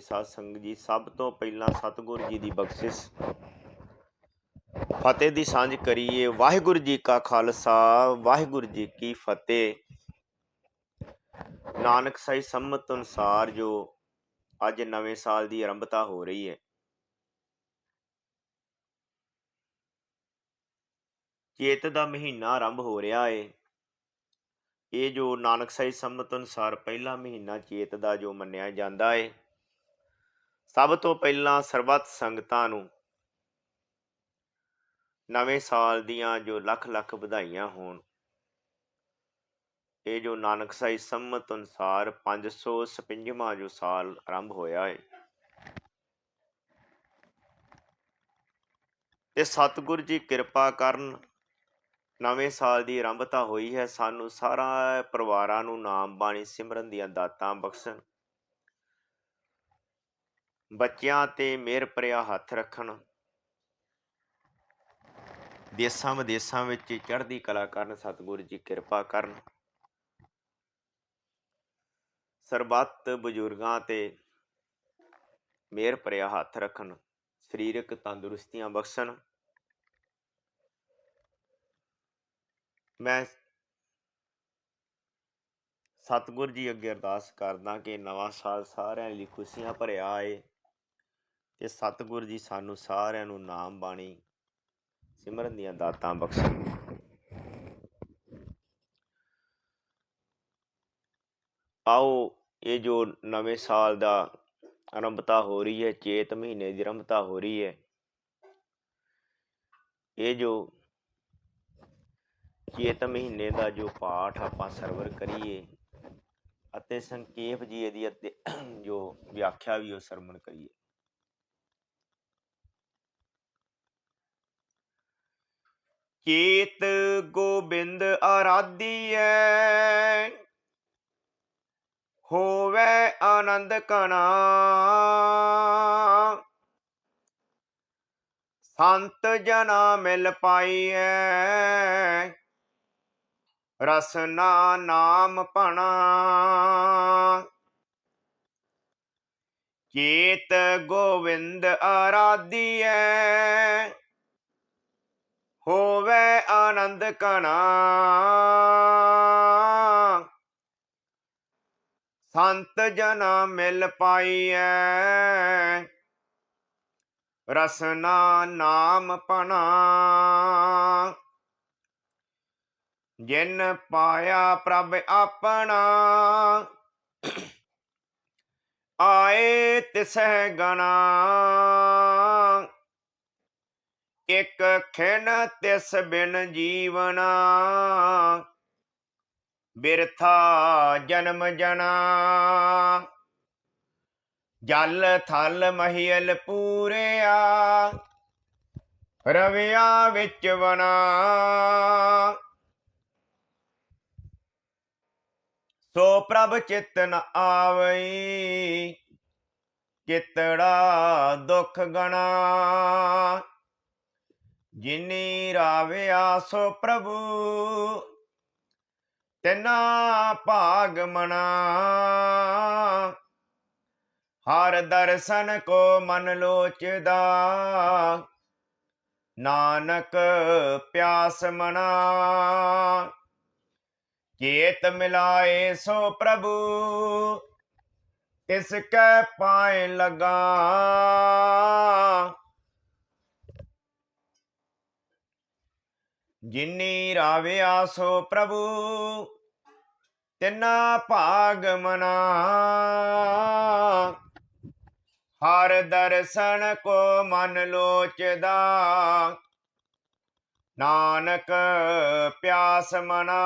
ਹੋਈ ਸਾਧ ਸੰਗਤ ਜੀ, ਸਭ ਤੋਂ ਪਹਿਲਾਂ ਸਤਿਗੁਰੂ ਜੀ ਦੀ ਬਖਸ਼ਿਸ਼। ਫਤਿਹ ਦੀ ਸਾਂਝ ਕਰੀਏ। ਵਾਹਿਗੁਰੂ ਜੀ ਕਾ ਖਾਲਸਾ, ਵਾਹਿਗੁਰੂ ਜੀ ਕੀ ਫਤਿਹ। ਨਾਨਕ ਸਾਈ ਸੰਮਤ ਅਨੁਸਾਰ ਜੋ ਅੱਜ ਨਵੇਂ ਸਾਲ ਦੀ ਆਰੰਭਤਾ ਹੋ ਰਹੀ ਹੈ, ਚੇਤ ਦਾ ਮਹੀਨਾ ਆਰੰਭ ਹੋ ਰਿਹਾ ਹੈ ਇਹ ਜੋ ਨਾਨਕ ਸਾਹਿਬ ਸੰਮਤ ਅਨੁਸਾਰ ਪਹਿਲਾ ਮਹੀਨਾ ਚੇਤ ਦਾ ਜੋ ਮੰਨਿਆ ਜਾਂਦਾ ਹੈ ਸਭ ਤੋਂ ਪਹਿਲਾਂ ਸਰਬੱਤ ਸੰਗਤਾਂ ਨੂੰ ਨਵੇਂ ਸਾਲ ਦੀਆਂ ਜੋ ਲੱਖ ਲੱਖ ਵਧਾਈਆਂ ਹੋਣ, ਇਹ ਜੋ ਨਾਨਕ ਸਾਈ ਸੰਮਤ ਅਨੁਸਾਰ 556ਵਾਂ ਜੋ ਸਾਲ ਆਰੰਭ ਹੋਇਆ ਹੈ ਤੇ ਸਤਿਗੁਰ ਜੀ ਕਿਰਪਾ ਕਰਨ ਨਵੇਂ ਸਾਲ ਦੀ ਆਰੰਭਤਾ ਹੋਈ ਹੈ, ਸਾਨੂੰ ਸਾਰਾ ਪਰਿਵਾਰਾਂ ਨੂੰ ਨਾਮ ਬਾਣੀ ਸਿਮਰਨ ਦੀਆਂ ਦਾਤਾਂ ਬਖਸ਼ਣ। ਬੱਚਿਆਂ ਤੇ ਮਿਹਰ ਭਰਿਆ ਹੱਥ ਰੱਖਣ। ਦੇਸਾਂ ਵਿਦੇਸਾਂ ਵਿੱਚ ਚੜ੍ਹਦੀ ਕਲਾ ਕਰਨ, ਸਤਿਗੁਰੂ ਜੀ ਕਿਰਪਾ ਕਰਨ। ਸਰਬੱਤ ਬਜ਼ੁਰਗਾਂ ਤੇ ਮਿਹਰ ਭਰਿਆ ਹੱਥ ਰੱਖਣ, ਸਰੀਰਕ ਤੰਦਰੁਸਤੀਆਂ ਬਖਸ਼ਣ। ਮੈਂ ਸਤਿਗੁਰੂ ਜੀ ਅੱਗੇ ਅਰਦਾਸ ਕਰਦਾ ਕਿ ਨਵਾਂ ਸਾਲ ਸਾਰਿਆਂ ਲਈ ਖੁਸ਼ੀਆਂ ਭਰਿਆ ਆਏ। ਤੇ ਸਤਿਗੁਰੂ ਜੀ ਸਾਨੂੰ ਸਾਰਿਆਂ ਨੂੰ ਨਾਮ ਬਾਣੀ ਸਿਮਰਨ ਦੀਆਂ ਦਾਤਾਂ ਬਖਸ਼ਣ। ਆਓ, ਇਹ ਜੋ ਨਵੇਂ ਸਾਲ ਦਾ ਆਰੰਭਤਾ ਹੋ ਰਹੀ ਹੈ, ਚੇਤ ਮਹੀਨੇ ਦੀ ਆਰੰਭਤਾ ਹੋ ਰਹੀ ਹੈ, ਇਹ ਜੋ ਚੇਤ ਮਹੀਨੇ ਦਾ ਜੋ ਪਾਠ ਆਪਾਂ ਸਰਵਰ ਕਰੀਏ ਅਤੇ ਸੰਖੇਪ ਜੀ ਇਹਦੀ ਜੋ ਵਿਆਖਿਆ ਵੀ ਉਹ ਸਰਵਣ ਕਰੀਏ। ਚੇਤ ਗੋਬਿੰਦ ਆਰਾਧੀਐ। ਹੋਵੇ ਆਨੰਦ ਕਣਾ ਸੰਤ ਜਨਾ ਮਿਲ ਪਾਈਐ। ਰਸਨਾ ਨਾਮ ਪਣਾ ਚੇਤ ਗੋਵਿੰਦ ਆਰਾਧੀਐ। ਹੋਵੇ ਆਨੰਦ ਕਣਾ ਸੰਤ ਜਨਾ ਮਿਲ ਪਾਈਐ। ਰਸਨਾ ਨਾਮ ਪਣਾ। ਜਿਨ ਪਾਇਆ ਪ੍ਰਭ ਆਪਣਾ, ਆਏ ਤਿਸਹਿ ਗਣਾ। ਇਕ ਖਿਣ ਤਿਸ ਬਿਨ ਜੀਵਨਾ। ਬਿਰਥਾ ਜਨਮ ਜਨਾ। ਜਲ ਥਲ ਮਹੀਲ ਪੂਰਿਆ। ਰਵਿਆ ਵਿੱਚ ਬਣਾ ਸੋ ਪ੍ਰਭ ਚਿਤ ਆਵਈ, ਚਿਤੜਾ ਦੁਖ ਗਣਾ। ਜਿਨੀ ਰਾਵਿਆ ਸੋ ਪ੍ਰਭੂ, ਤਿਨਾ ਭਾਗ ਮਨਾ। ਹਰ ਦਰਸ਼ਨ ਕੋ ਮਨ ਲੋਚਦਾ, ਨਾਨਕ ਪਿਆਸ ਮਨਾ। ਚੇਤ ਮਿਲਾਏ ਸੋ ਪ੍ਰਭੂ, ਤਿਸ ਕੈ ਪਾਏ ਲਗਾ। ਜਿਨੀ ਰਾਵਿਆ ਸੋ ਪ੍ਰਭੂ, ਤਿੰਨਾ ਭਾਗ ਮਨਾ। ਹਰ ਦਰਸ਼ਨ ਕੋ ਮਨ ਲੋਚਦਾ। ਨਾਨਕ ਪਿਆਸ ਮਨਾ।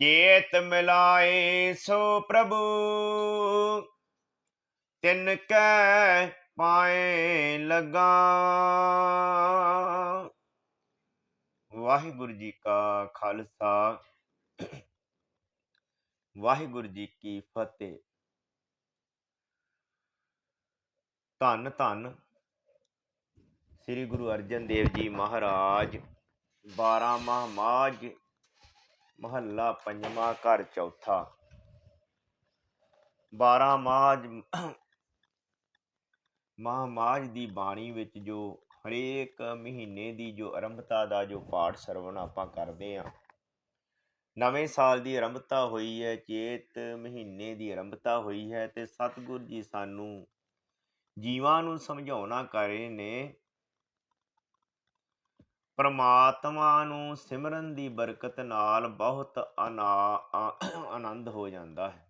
ਚੇਤ ਮਿਲਾਏ ਸੋ ਪ੍ਰਭੂ, ਤਿਨ ਕੈ ਪਾਏ ਲਗਾ। ਵਾਹਿਗੁਰੂ ਜੀ ਕਾ ਖਾਲਸਾ। ਵਾਹਿਗੁਰੂ ਜੀ ਕੀ ਫਤਿਹ। ਧੰਨ ਧੰਨ ਸ੍ਰੀ ਗੁਰੂ ਅਰਜਨ ਦੇਵ ਜੀ ਮਹਾਰਾਜ 12 ਮਾਹ ਮਾਝ, ਮਹੱਲਾ ਪੰਜਵਾਂ ਘਰ ਚੌਥਾ। 12 ਮਾਜ ਮਹਾਮਾਜ ਦੀ ਬਾਣੀ ਵਿੱਚ ਜੋ ਹਰੇਕ ਮਹੀਨੇ ਦੀ ਜੋ ਆਰੰਭਤਾ ਦਾ ਜੋ ਪਾਠ ਸਰਵਣ ਆਪਾਂ ਕਰਦੇ ਆ ਨਵੇਂ ਸਾਲ ਦੀ ਆਰੰਭਤਾ ਹੋਈ ਹੈ, ਚੇਤ ਮਹੀਨੇ ਦੀ ਆਰੰਭਤਾ ਹੋਈ ਹੈ ਤੇ ਸਤਿਗੁਰ ਜੀ ਸਾਨੂੰ ਜੀਵਾਂ ਨੂੰ ਸਮਝਾਉਣਾ ਕਰ ਰਹੇ ਨੇ। ਪਰਮਾਤਮਾ ਨੂੰ ਸਿਮਰਨ ਦੀ ਬਰਕਤ ਨਾਲ ਬਹੁਤ ਆਨਾ- ਆਨੰਦ ਹੋ ਜਾਂਦਾ ਹੈ।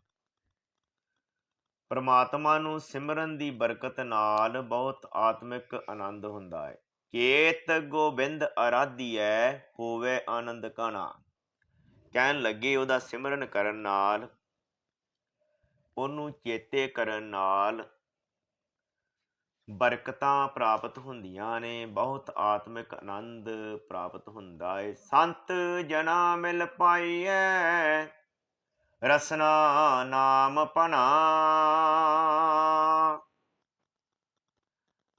ਪਰਮਾਤਮਾ ਨੂੰ ਸਿਮਰਨ ਦੀ ਬਰਕਤ ਨਾਲ ਬਹੁਤ ਆਤਮਿਕ ਆਨੰਦ ਹੁੰਦਾ ਹੈ। ਚੇਤ ਗੋਬਿੰਦ ਅਰਾਧੀਐ ਹੋਵੇ ਆਨੰਦ ਕਾਣਾ। ਕਹਿਣ ਲੱਗੇ ਉਹਦਾ ਸਿਮਰਨ ਕਰਨ ਨਾਲ, ਉਹਨੂੰ ਚੇਤੇ ਕਰਨ ਨਾਲ ਬਰਕਤਾਂ ਪ੍ਰਾਪਤ ਹੁੰਦੀਆਂ ਨੇ, ਬਹੁਤ ਆਤਮਿਕ ਆਨੰਦ ਪ੍ਰਾਪਤ ਹੁੰਦਾ ਹੈ। ਸੰਤ ਜਨਾ ਮਿਲ ਪਾਈਐ ਰਸਨਾ ਨਾਮ ਪਨਾ।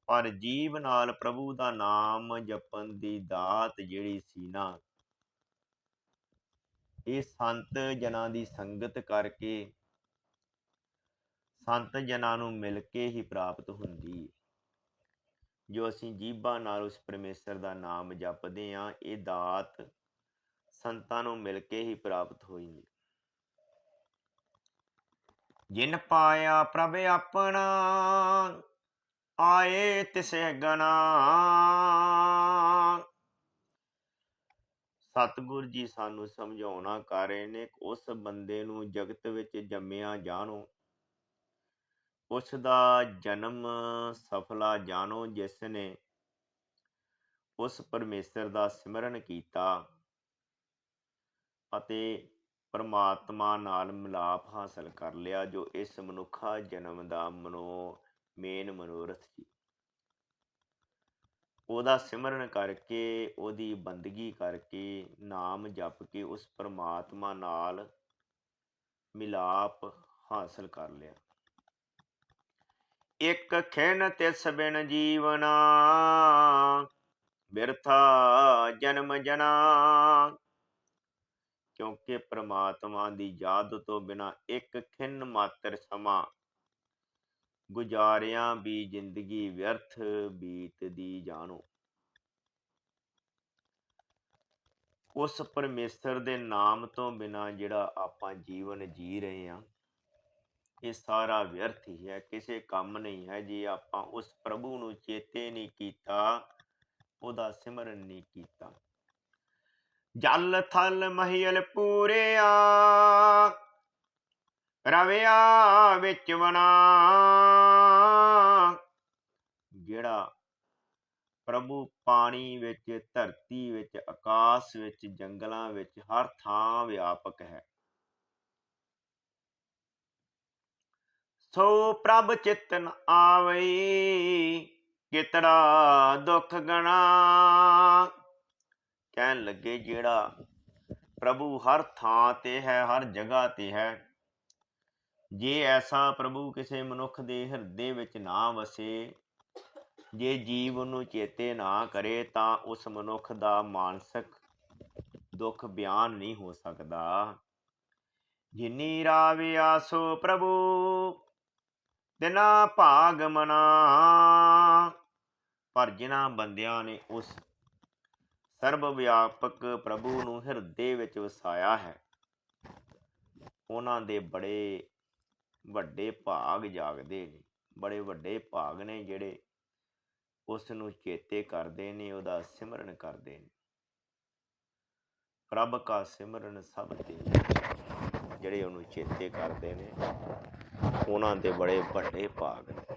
ਪਰ ਜੀਵ ਨਾਲ ਪ੍ਰਭੂ ਦਾ ਨਾਮ ਜਪਣ ਦੀ ਦਾਤ ਜਿਹੜੀ ਸੀ ਨਾ, ਇਹ ਸੰਤ ਜਨਾਂ ਦੀ ਸੰਗਤ ਕਰਕੇ ਸੰਤ ਜਨਾਂ ਨੂੰ ਮਿਲ ਕੇ ਹੀ ਪ੍ਰਾਪਤ ਹੁੰਦੀ ਜੋ ਅਸੀਂ ਜੀਭਾਂ ਨਾਲ ਉਸ ਪਰਮੇਸ਼ਰ ਦਾ ਨਾਮ ਜਪਦੇ ਆਂ, ਇਹ ਦਾਤ ਸੰਤਾਂ ਨੂੰ ਮਿਲ ਕੇ ਹੀ ਪ੍ਰਾਪਤ ਹੋਈ ਜਿਨ ਪਾਇਆ ਪ੍ਰਭ ਆਪਣਾ, ਆਏ ਤਿਸੇ ਗਨਾ। ਸਤਿਗੁਰ ਜੀ ਸਾਨੂੰ ਸਮਝਾਉਣਾ ਕਰ ਰਹੇ ਨੇ ਉਸ ਬੰਦੇ ਨੂੰ ਜਗਤ ਵਿੱਚ ਜੰਮਿਆ ਜਾਣੋ। ਉਸ ਦਾ ਜਨਮ ਸਫਲਾ ਜਾਣੋ ਜਿਸ ਨੇ ਉਸ ਪਰਮੇਸ਼ਰ ਦਾ ਸਿਮਰਨ ਕੀਤਾ ਅਤੇ ਪਰਮਾਤਮਾ ਨਾਲ ਮਿਲਾਪ ਹਾਸਲ ਕਰ ਲਿਆ, ਜੋ ਇਸ ਮਨੁੱਖਾ ਜਨਮ ਦਾ ਮਨੋ, ਮੇਨ ਮਨੋਰਥ ਸੀ। ਉਹਦਾ ਸਿਮਰਨ ਕਰਕੇ, ਉਹਦੀ ਬੰਦਗੀ ਕਰਕੇ ਨਾਮ ਜਪ ਕੇ ਉਸ ਪਰਮਾਤਮਾ ਨਾਲ ਮਿਲਾਪ ਹਾਸਲ ਕਰ ਲਿਆ। ਇੱਕ ਖਿਣ ਤਿਸ ਬਿਨ ਜੀਵਨਾ, ਬਿਰਥਾ ਜਨਮ ਜਨਾ। ਕਿਉਂਕਿ ਪ੍ਰਮਾਤਮਾ ਦੀ ਯਾਦ ਤੋਂ ਬਿਨਾ ਇੱਕ ਖਿੰਨ ਮਾਤਰ ਸਮਾਂ ਗੁਜ਼ਾਰਿਆਂ ਵੀ ਜ਼ਿੰਦਗੀ ਵਿਅਰਥ ਬੀਤਦੀ ਜਾਣੋ। ਉਸ ਪਰਮੇਸ਼ਰ ਦੇ ਨਾਮ ਤੋਂ ਬਿਨਾ ਜਿਹੜਾ ਆਪਾਂ ਜੀਵਨ ਜੀ ਰਹੇ ਹਾਂ, ਇਹ ਸਾਰਾ ਵਿਅਰਥ ਹੀ ਹੈ, ਕਿਸੇ ਕੰਮ ਨਹੀਂ ਹੈ। ਜੇ ਆਪਾਂ ਉਸ ਪ੍ਰਭੂ ਨੂੰ ਚੇਤੇ ਨਹੀਂ ਕੀਤਾ, ਉਹਦਾ ਸਿਮਰਨ ਨਹੀਂ ਕੀਤਾ। ਜਲ ਥਲ ਮਹੀਲ ਪੂਰਿਆ, ਰਵਿਆ ਵਿੱਚ ਬਣਾ ਜਿਹੜਾ ਪ੍ਰਭੂ ਪਾਣੀ ਵਿੱਚ, ਧਰਤੀ ਵਿੱਚ, ਆਕਾਸ਼ ਵਿੱਚ, ਜੰਗਲਾਂ ਵਿੱਚ ਹਰ ਥਾਂ ਵਿਆਪਕ ਹੈ। ਸੋ ਪ੍ਰਭ ਚਿਤਨ ਆਵੇ ਕਿਤੜਾ ਦੁਖ ਗਣਾ। ਕਹਿਣ ਲੱਗੇ, ਜਿਹੜਾ ਪ੍ਰਭੂ ਹਰ ਥਾਂ ਤੇ ਹੈ, ਹਰ ਜਗ੍ਹਾ ਤੇ ਹੈ, ਜੇ ਐਸਾ ਪ੍ਰਭੂ ਕਿਸੇ ਮਨੁੱਖ ਦੇ ਹਿਰਦੇ ਵਿੱਚ ਨਾ ਵਸੇ, ਜੇ ਜੀਵ ਉਹਨੂੰ ਚੇਤੇ ਨਾ ਕਰੇ, ਤਾਂ ਉਸ ਮਨੁੱਖ ਦਾ ਮਾਨਸਿਕ ਦੁੱਖ ਬਿਆਨ ਨਹੀਂ ਹੋ ਸਕਦਾ। ਜਿਨੀ ਰਾਵਿਆ ਸੋ ਪ੍ਰਭੂ ਦਿਨਾ ਭਾਗ ਮਨਾ। ਪਰ ਜਿਨ੍ਹਾਂ ਬੰਦਿਆਂ ਨੇ ਉਸ ਸਰਬ ਵਿਆਪਕ ਪ੍ਰਭੂ ਨੂੰ ਹਿਰਦੇ ਵਿੱਚ ਵਸਾਇਆ ਹੈ। ਉਹਨਾਂ ਦੇ ਬੜੇ ਵੱਡੇ ਭਾਗ ਜਾਗਦੇ ਨੇ, ਬੜੇ ਵੱਡੇ ਭਾਗ ਨੇ ਜਿਹੜੇ ਉਸ ਨੂੰ ਚੇਤੇ ਕਰਦੇ ਨੇ, ਉਹਦਾ ਸਿਮਰਨ ਕਰਦੇ ਨੇ। ਪ੍ਰਭ ਕਾ ਸਿਮਰਨ ਸਭ ਤੇ, ਜਿਹੜੇ ਉਹਨੂੰ ਚੇਤੇ ਕਰਦੇ ਨੇ, ਉਹਨਾਂ ਦੇ ਬੜੇ ਵੱਡੇ ਭਾਗ ਨੇ।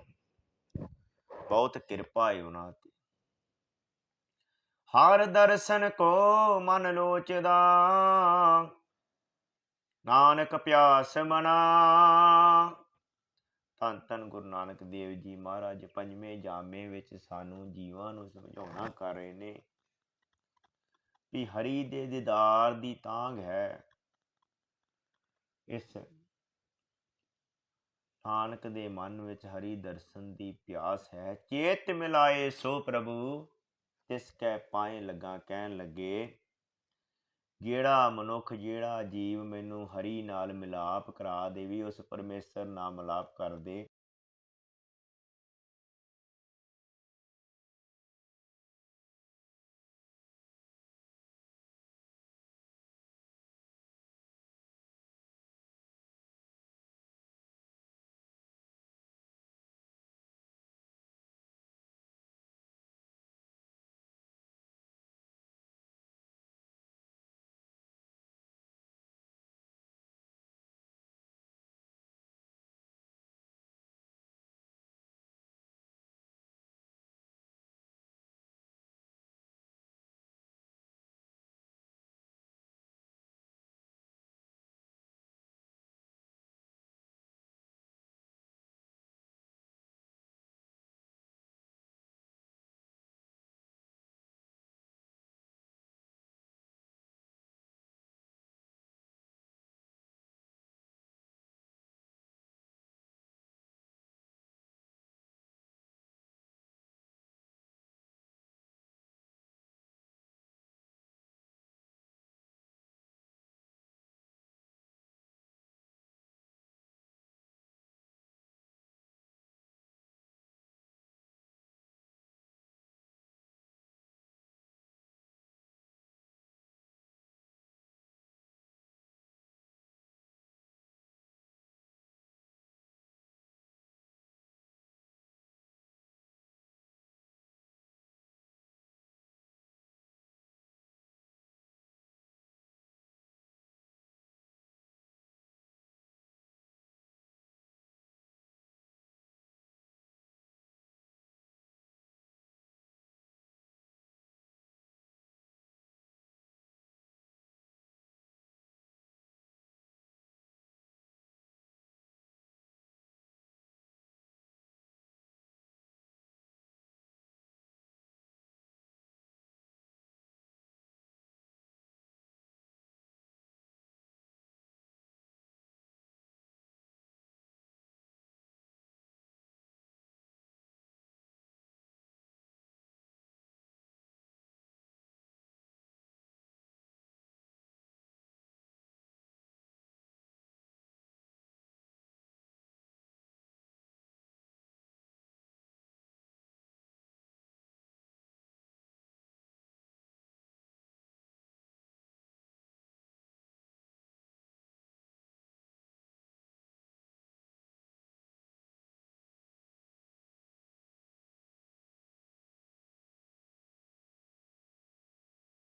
ਬਹੁਤ ਕਿਰਪਾ ਹੈ ਉਹਨਾਂ ਹਰ ਦਰਸ਼ਨ ਕੋ ਮਨ ਲੋਚਦਾ। ਨਾਨਕ ਪਿਆਸ ਮਨਾ। ਧੰਨ ਧੰਨ ਗੁਰੂ ਨਾਨਕ ਦੇਵ ਜੀ ਮਹਾਰਾਜ, ਪੰਜਵੇਂ ਜਾਮੇ ਵਿੱਚ ਸਾਨੂੰ ਜੀਵਾਂ ਨੂੰ ਸਮਝਾਉਣਾ ਕਰ ਰਹੇ ਨੇ ਵੀ ਹਰੀ ਦੇ ਦੀਦਾਰ ਦੀ ਤਾਂਗ ਹੈ। ਇਸ ਨਾਨਕ ਦੇ ਮਨ ਵਿੱਚ ਹਰੀ ਦਰਸ਼ਨ ਦੀ ਪਿਆਸ ਹੈ। ਚੇਤ ਮਿਲਾਏ ਸੋ ਪ੍ਰਭੂ। ਤਿਸ ਕੈ ਪਾਏ ਲਗਾ ਕਹਿਣ ਲੱਗੇ, ਜਿਹੜਾ ਮਨੁੱਖ, ਜਿਹੜਾ ਜੀਵ ਮੈਨੂੰ ਹਰੀ ਨਾਲ ਮਿਲਾਪ ਕਰਾ ਦੇਵੀ, ਉਸ ਪਰਮੇਸ਼ਰ ਨਾਲ ਮਿਲਾਪ ਕਰ ਦੇ।